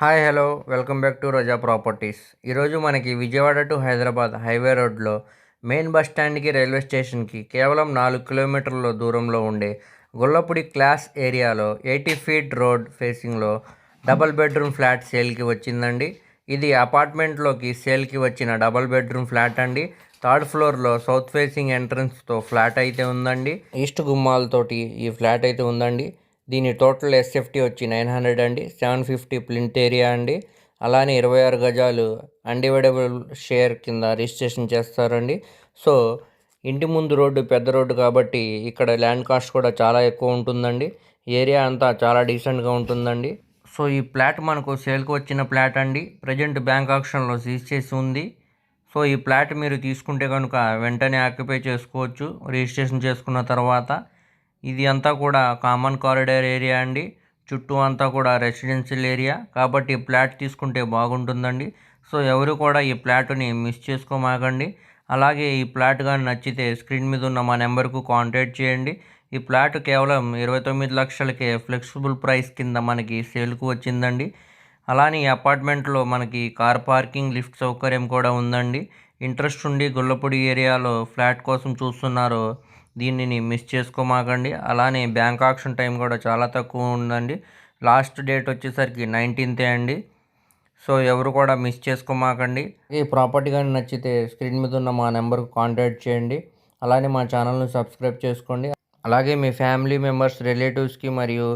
Hi hello. Welcome back to Raza properties. ఈరోజు మనకి Vijayawada to Hyderabad highway రోడ్లో మెయిన్ బస్ స్టాండ్కి రైల్వే స్టేషన్కి కేవలం నాలుగు కిలోమీటర్ల దూరంలో ఉండే గొల్లపూడి క్లాస్ ఏరియాలో ఎయిటీ ఫీట్ రోడ్ ఫేసింగ్లో డబల్ బెడ్రూమ్ ఫ్లాట్ సేల్కి వచ్చిందండి. ఇది అపార్ట్మెంట్లోకి సేల్కి వచ్చిన డబల్ బెడ్రూమ్ ఫ్లాట్ అండి. థర్డ్ ఫ్లోర్లో సౌత్ ఫేసింగ్ ఎంట్రన్స్తో ఫ్లాట్ అయితే ఉందండి. ఈస్ట్ గుమ్మాలతోటి ఈ ఫ్లాట్ అయితే ఉందండి. దీని టోటల్ ఎస్ఎఫ్టీ వచ్చి నైన్ హండ్రెడ్ అండి. సెవెన్ ఫిఫ్టీ ప్లింట్ ఏరియా అండి. అలానే ఇరవై ఆరు గజాలు అన్డివైడబుల్ షేర్ కింద రిజిస్ట్రేషన్ చేస్తారండి. సో ఇంటి ముందు రోడ్డు పెద్ద రోడ్డు కాబట్టి ఇక్కడ ల్యాండ్ కాస్ట్ కూడా చాలా ఎక్కువ ఉంటుందండి. ఏరియా అంతా చాలా డీసెంట్గా ఉంటుందండి. సో ఈ ప్లాట్ మనకు సేల్కి వచ్చిన ప్లాట్ అండి. ప్రజెంట్ బ్యాంక్ ఆప్షన్లో సీజ్ చేసి ఉంది. సో ఈ ప్లాట్ మీరు తీసుకుంటే కనుక వెంటనే ఆక్యుపై చేసుకోవచ్చు. రిజిస్ట్రేషన్ చేసుకున్న తర్వాత ఇది అంతా కూడా కామన్ కారిడార్ ఏరియా అండి. చుట్టూ అంతా కూడా రెసిడెన్షియల్ ఏరియా కాబట్టి ఈ తీసుకుంటే బాగుంటుందండి. సో ఎవరు కూడా ఈ ఫ్లాట్ని మిస్ చేసుకోమాకండి. అలాగే ఈ ప్లాట్ కానీ నచ్చితే స్క్రీన్ మీద ఉన్న మా నెంబర్కు కాంటాక్ట్ చేయండి. ఈ ప్లాట్ కేవలం ఇరవై తొమ్మిది లక్షలకే ఫ్లెక్సిబుల్ ప్రైస్ కింద మనకి సేల్కు వచ్చిందండి. అలానే ఈ అపార్ట్మెంట్లో మనకి కార్ పార్కింగ్ లిఫ్ట్ సౌకర్యం కూడా ఉందండి. ఇంట్రెస్ట్ ఉండి గొల్లపూడి ఏరియాలో ఫ్లాట్ కోసం చూస్తున్నారో దీనిని మిస్ చేసుకోమాకండి. అలానే బ్యాంక్ ఆక్షన్ టైం కూడా చాలా తక్కువ ఉందండి. లాస్ట్ డేట్ వచ్చేసరికి నైన్టీన్తే అండి. సో ఎవరు కూడా మిస్ చేసుకోమాకండి. ఈ ప్రాపర్టీ కానీ నచ్చితే స్క్రీన్ మీద ఉన్న మా నెంబర్కు కాంటాక్ట్ చేయండి. అలానే మా ఛానల్ని సబ్స్క్రైబ్ చేసుకోండి. అలాగే మీ ఫ్యామిలీ మెంబర్స్ రిలేటివ్స్కి మరియు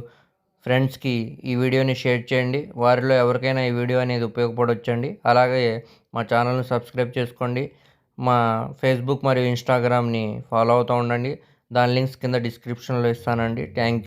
ఫ్రెండ్స్కి ఈ వీడియోని షేర్ చేయండి. వారిలో ఎవరికైనా ఈ వీడియో అనేది ఉపయోగపడవచ్చండి అలాగే మా ఛానల్ని సబ్స్క్రైబ్ చేసుకోండి. మా ఫేస్బుక్ మరియు ఇన్స్టాగ్రామ్ని ఫాలో అవుతూ ఉండండి. దాని లింక్స్ కింద డిస్క్రిప్షన్లో ఇస్తానండి. థ్యాంక్